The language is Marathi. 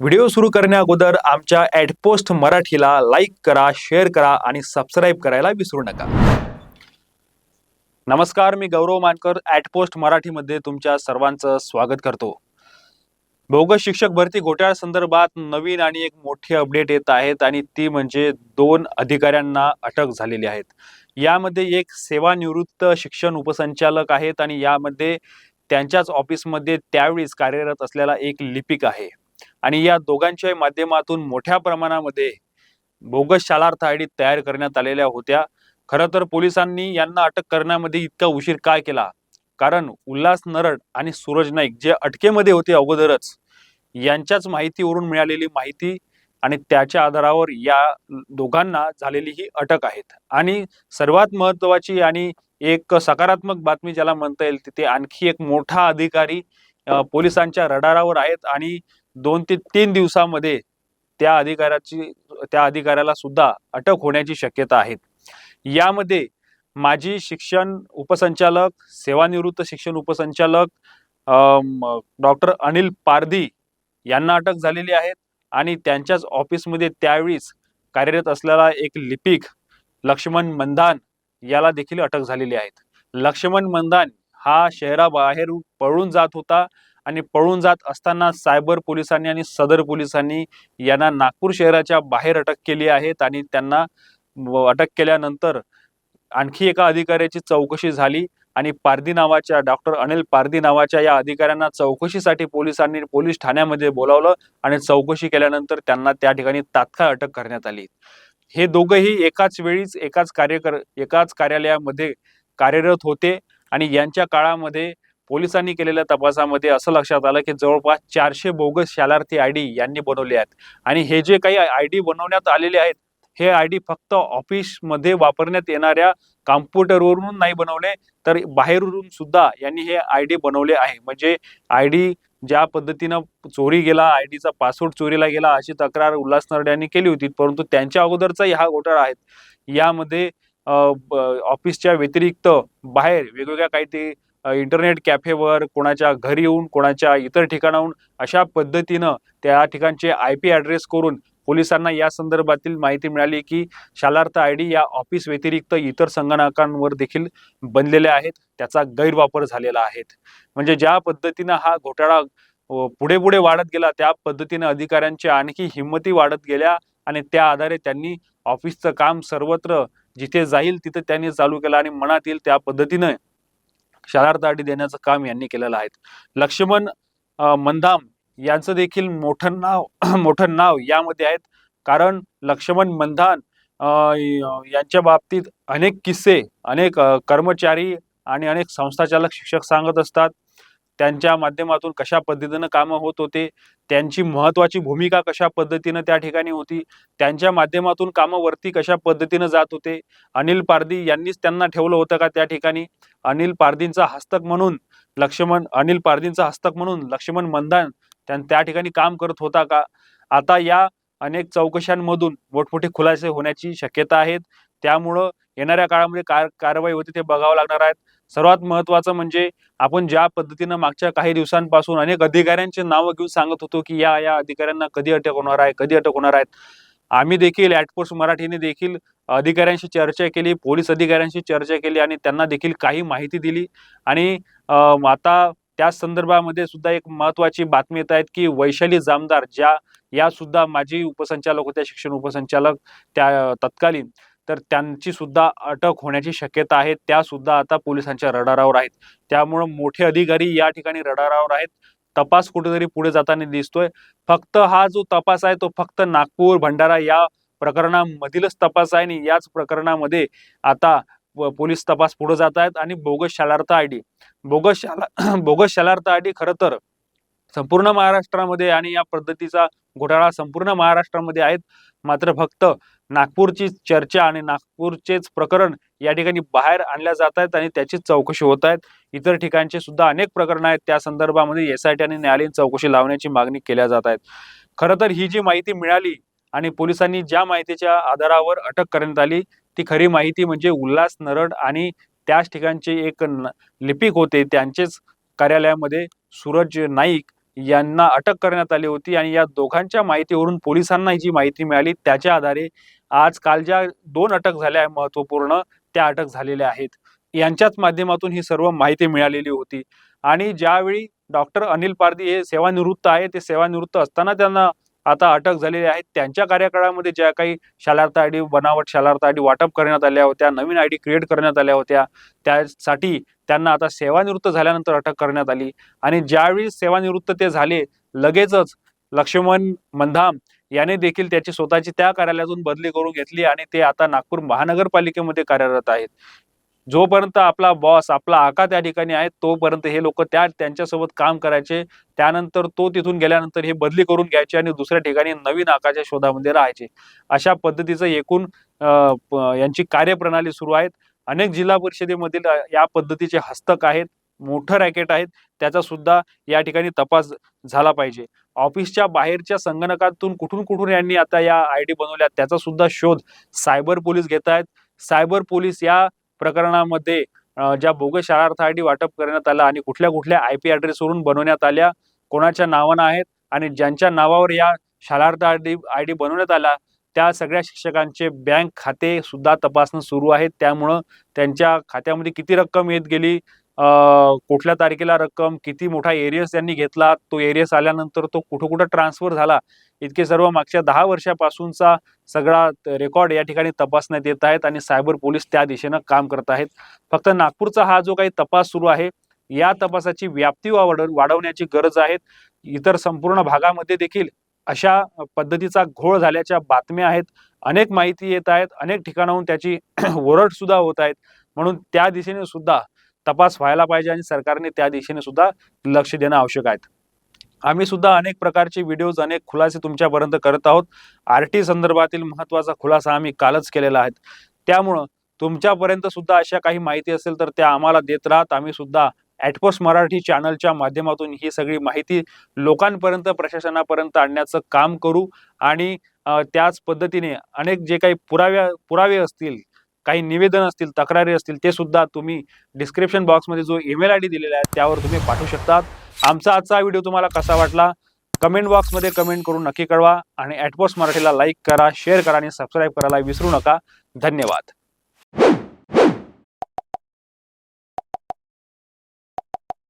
व्हिडिओ सुरू करण्या अगोदर आमच्या ॲडपोस्ट मराठीला लाईक करा शेअर करा आणि सबस्क्राईब करायला विसरू नका. नमस्कार मी गौरव मानकर ॲटपोस्ट मराठीमध्ये तुमच्या सर्वांचं स्वागत करतो. बोगस शिक्षक भरती घोटाळ्या संदर्भात नवीन आणि एक मोठी अपडेट येत आहेत आणि ती म्हणजे दोन अधिकाऱ्यांना अटक झालेली आहेत. यामध्ये एक सेवानिवृत्त शिक्षण उपसंचालक आहेत आणि यामध्ये त्यांच्याच ऑफिसमध्ये त्यावेळीच कार्यरत असलेला एक लिपिक आहे. आणि या दोघांच्या माध्यमातून मोठ्या प्रमाणामध्ये बोगस शालार्थ आय डी तयार करण्यात आलेल्या होत्या. खरं तर पोलिसांनी यांना अटक करण्यामध्ये इतका उशीर काय केला? कारण उल्हास नरड आणि सूरज नाईक जे अटकेमध्ये होते अगोदरच यांच्याच माहितीवरून मिळालेली माहिती आणि त्याच्या आधारावर या दोघांना झालेली ही अटक आहेत. आणि सर्वात महत्वाची आणि एक सकारात्मक बातमी ज्याला म्हणता येईल तिथे आणखी एक मोठा अधिकारी पोलिसांच्या रडारावर आहेत आणि दोन ते तीन दिवसामध्ये त्या अधिकाऱ्याची त्या अधिकाऱ्याला सुद्धा अटक होण्याची शक्यता आहे. यामध्ये माजी शिक्षण उपसंचालक सेवानिवृत्त शिक्षण उपसंचालक डॉक्टर अनिल पारधी यांना अटक झालेली आहे आणि त्यांच्याच ऑफिसमध्ये त्यावेळीच कार्यरत असलेला एक लिपिक लक्ष्मण मंदान याला देखील अटक झालेली आहे. लक्ष्मण मंदान हा शहराबाहेर पळून जात होता. आणि पळून जात असताना सायबर पोलिसांनी आणि सदर पोलिसांनी यांना नागपूर शहराच्या बाहेर अटक केली आहेत आणि त्यांना अटक केल्यानंतर आणखी एका अधिकाऱ्याची चौकशी झाली आणि पारधी नावाच्या डॉक्टर अनिल पारधी नावाच्या या अधिकाऱ्यांना चौकशीसाठी पोलिसांनी पोलीस ठाण्यामध्ये बोलावलं आणि चौकशी केल्यानंतर त्यांना त्या ठिकाणी तात्काळ अटक करण्यात आली. हे दोघंही एकाच वेळीच एकाच कार्यकर एकाच कार्यालयामध्ये कार्यरत होते आणि यांच्या काळामध्ये पोलिसांनी केलेल्या तपासामध्ये असं लक्षात आलं की जवळपास चारशे बोगस शालार्थी आय डी यांनी बनवले आहेत. आणि हे जे काही आय डी बनवण्यात आलेले आहेत हे आय डी फक्त ऑफिसमध्ये वापरण्यात येणाऱ्या कॉम्प्युटरवरून नाही बनवले तर बाहेरून सुद्धा यांनी हे आय डी बनवले आहे. म्हणजे आय डी ज्या पद्धतीनं चोरी गेला आय डीचा पासवर्ड चोरीला गेला अशी तक्रार उल्हास नरडे यांनी केली होती परंतु त्यांच्या अगोदरचा हा घोटाळा आहे. यामध्ये ब- ऑफिसच्या व्यतिरिक्त बाहेर वेगवेगळ्या काही ते इंटरनेट कॅफेवर कोणाच्या घरी येऊन कोणाच्या इतर ठिकाणाहून अशा पद्धतीनं त्या ठिकाणचे आय पी ॲड्रेस करून पोलिसांना या संदर्भातील माहिती मिळाली की शालार्थ आय डी या ऑफिस व्यतिरिक्त इतर संगणकांवर देखील बनलेल्या आहेत. त्याचा गैरवापर झालेला आहे. म्हणजे ज्या पद्धतीनं हा घोटाळा पुढे पुढे वाढत गेला त्या पद्धतीने अधिकाऱ्यांच्या आणखी हिंमती वाढत गेल्या आणि त्या आधारे त्यांनी ऑफिसचं काम सर्वत्र जिथे जाईल तिथे त्यांनी चालू केलं आणि मनात येईल त्या पद्धतीनं शालार्थ अटी देण्याचं काम यांनी केलेलं आहे. लक्ष्मण मंदाम यांचं देखील मोठं नाव मोठं नाव यामध्ये आहेत. कारण लक्ष्मण मंधान यांच्या बाबतीत अनेक किस्से अनेक कर्मचारी आणि अनेक संस्थाचालक शिक्षक सांगत असतात. त्यांच्या माध्यमातून कशा पद्धतीनं कामं होत होते त्यांची महत्वाची भूमिका कशा पद्धतीनं त्या ठिकाणी होती त्यांच्या माध्यमातून कामं वरती कशा पद्धतीनं जात होते अनिल पारधी यांनीच त्यांना ठेवलं होतं का त्या ठिकाणी? अनिल पारधींचा हस्तक म्हणून लक्ष्मण अनिल पारधींचा हस्तक म्हणून लक्ष्मण मंदान त्यां त्या ठिकाणी काम करत होता का? आता या अनेक चौकशांमधून मोठमोठे खुलासे होण्याची शक्यता आहेत. त्यामुळं येणाऱ्या काळामध्ये कार कारवाई होते ते बघावं लागणार आहेत. सर्वात महत्वाचं म्हणजे आपण ज्या पद्धतीनं मागच्या काही दिवसांपासून अनेक अधिकाऱ्यांचे नावं घेऊन सांगत होतो की या या अधिकाऱ्यांना कधी अटक होणार आहे कधी अटक होणार आहेत. आम्ही देखील ॲटपोस्ट मराठीने देखील अधिकाऱ्यांशी चर्चा केली पोलीस अधिकाऱ्यांशी चर्चा केली आणि त्यांना देखील काही माहिती दिली. आणि आता त्या संदर्भामध्ये सुद्धा एक महत्वाची बातमी येत आहेत की वैशाली जामदार ज्या या सुद्धा माजी उपसंचालक होत्या शिक्षण उपसंचालक त्या तत्कालीन तर त्यांची सुद्धा अटक होण्याची शक्यता आहे. त्या सुद्धा आता पोलिसांच्या रडारावर आहेत. त्यामुळं मोठे अधिकारी या ठिकाणी रडारावर आहेत. तपास कुठेतरी पुढे जाताना दिसतोय. फक्त हा जो तपास आहे तो फक्त नागपूर भंडारा या प्रकरणामधीलच तपास आहे आणि याच प्रकरणामध्ये आता पोलीस तपास पुढे जात आहेत आणि bogus Shalarth I D. Bogus शाला बोगस शालार्थ आय डी खरं तर संपूर्ण महाराष्ट्रामध्ये आणि या पद्धतीचा घोटाळा संपूर्ण महाराष्ट्रामध्ये आहेत. मात्र फक्त नागपूरची चर्चा आणि नागपूरचेच प्रकरण या ठिकाणी बाहेर आणल्या जात आहेत आणि त्याची चौकशी होत आहेत. इतर ठिकाणचे सुद्धा अनेक प्रकरणं आहेत. त्या संदर्भामध्ये एस आय टी आणि न्यायालयीन चौकशी लावण्याची मागणी केल्या जात आहेत. खरं तर ही जी माहिती मिळाली आणि पोलिसांनी ज्या माहितीच्या आधारावर अटक करण्यात आली ती खरी माहिती म्हणजे उल्हास नरड आणि त्याच ठिकाणचे एक न- लिपिक होते. त्यांचेच कार्यालयामध्ये सूरज नाईक यांना अटक करण्यात आली होती आणि या दोघांच्या माहितीवरून पोलिसांना ही जी माहिती मिळाली त्याच्या आधारे आज काल ज्या दोन अटक झाल्या महत्त्वपूर्ण त्या अटक झालेल्या आहेत. यांच्याच माध्यमातून ही सर्व माहिती मिळालेली होती. आणि ज्यावेळी डॉक्टर अनिल पारदी हे सेवानिवृत्त आहे ते सेवानिवृत्त असताना त्यांना आता अटक झालेली आहे. त्यांच्या कार्यकाळामध्ये ज्या काही शालार्थ आय डी बनावट शालार्थ आय डी वाटप करण्यात आल्या होत्या नवीन आय डी क्रिएट करण्यात आल्या होत्या त्यासाठी त्यांना आता सेवानिवृत्त झाल्यानंतर अटक करण्यात आली. आणि ज्यावेळी सेवानिवृत्त ते झाले लगेचच लक्ष्मण मंधाम याने देखील त्याची स्वतःची त्या कार्यालयातून बदली करून घेतली आणि ते आता नागपूर महानगरपालिकेमध्ये कार्यरत आहेत. जोपर्यंत आपला बॉस आपला आका त्या ठिकाणी आहे तोपर्यंत हे लोक त्या त्यांच्यासोबत काम करायचे. त्यानंतर तो तिथून गेल्यानंतर हे बदली करून घ्यायचे आणि दुसऱ्या ठिकाणी नवीन आकाच्या शोधामध्ये राहायचे. अशा पद्धतीचं एकूण प- यांची कार्यप्रणाली सुरू आहेत. अनेक जिल्हा परिषदेमधील या पद्धतीचे हस्तक आहेत मोठं रॅकेट आहेत. त्याचा सुद्धा या ठिकाणी तपास झाला पाहिजे. ऑफिसच्या बाहेरच्या संगणकातून कुठून कुठून यांनी आता या आय डी बनवल्या त्याचा सुद्धा शोध सायबर पोलीस घेत आहेत. सायबर पोलीस या प्रकरणामध्ये ज्या बोगस शाळार्थ आय डी वाटप करण्यात आला आणि कुठल्या कुठल्या आय पी ॲड्रेसवरून बनवण्यात आल्या कोणाच्या नावानं आहेत आणि ज्यांच्या नावावर या Shalarth ID D I D बनवण्यात आला त्या सगळ्या शिक्षकांचे बँक खाते सुद्धा तपासणं सुरू आहे. त्यामुळं त्यांच्या खात्यामध्ये किती रक्कम येत गेली? कुठल्या तारखेला रक्कम किती मोठा एरियस त्यांनी घेतला तो एरियस आल्यानंतर तो कुठं कुठं ट्रान्सफर झाला इतके सर्व मागच्या दहा वर्षापासूनचा सगळा रेकॉर्ड या ठिकाणी तपासण्यात येत आहेत आणि सायबर पोलीस त्या दिशेनं काम करत आहेत. फक्त नागपूरचा हा जो काही तपास सुरू आहे या तपासाची व्याप्ती वाढ वाढवण्याची गरज आहे. इतर संपूर्ण भागामध्ये देखील अशा पद्धतीचा घोळ झाल्याच्या बातम्या आहेत. अनेक माहिती येत आहेत अनेक ठिकाणाहून त्याची ओरड सुद्धा होत आहेत. म्हणून त्या दिशेने सुद्धा तपास व्हायला पाहिजे आणि सरकारने त्या दिशेने सुद्धा लक्ष देणं आवश्यक आहे. आम्ही सुद्धा अनेक प्रकारचे व्हिडिओज अनेक खुलासे तुमच्यापर्यंत करत आहोत. आर टी संदर्भातील महत्त्वाचा खुलासा आम्ही कालच केलेला आहे. त्यामुळं तुमच्यापर्यंत सुद्धा अशा काही माहिती असेल तर त्या आम्हाला देत राहत आम्ही सुद्धा ॲटपोस्ट मराठी चॅनलच्या माध्यमातून ही सगळी माहिती लोकांपर्यंत प्रशासनापर्यंत आणण्याचं काम करू. आणि त्याच पद्धतीने अनेक जे काही पुराव्या पुरावे असतील काही निवेदन असतील तक्रारी असतील ते सुद्धा तुम्ही डिस्क्रिप्शन बॉक्समध्ये जो ईमेल आय डी दिलेला आहे त्यावर तुम्ही पाठवू शकतात. आमचा आजचा व्हिडिओ तुम्हाला कसा वाटला? कमेंट बॉक्समध्ये कमेंट करून नक्की कळवा आणि ॲटपोस्ट मराठीला लाईक करा शेअर करा आणि सबस्क्राईब करायला विसरू नका. धन्यवाद.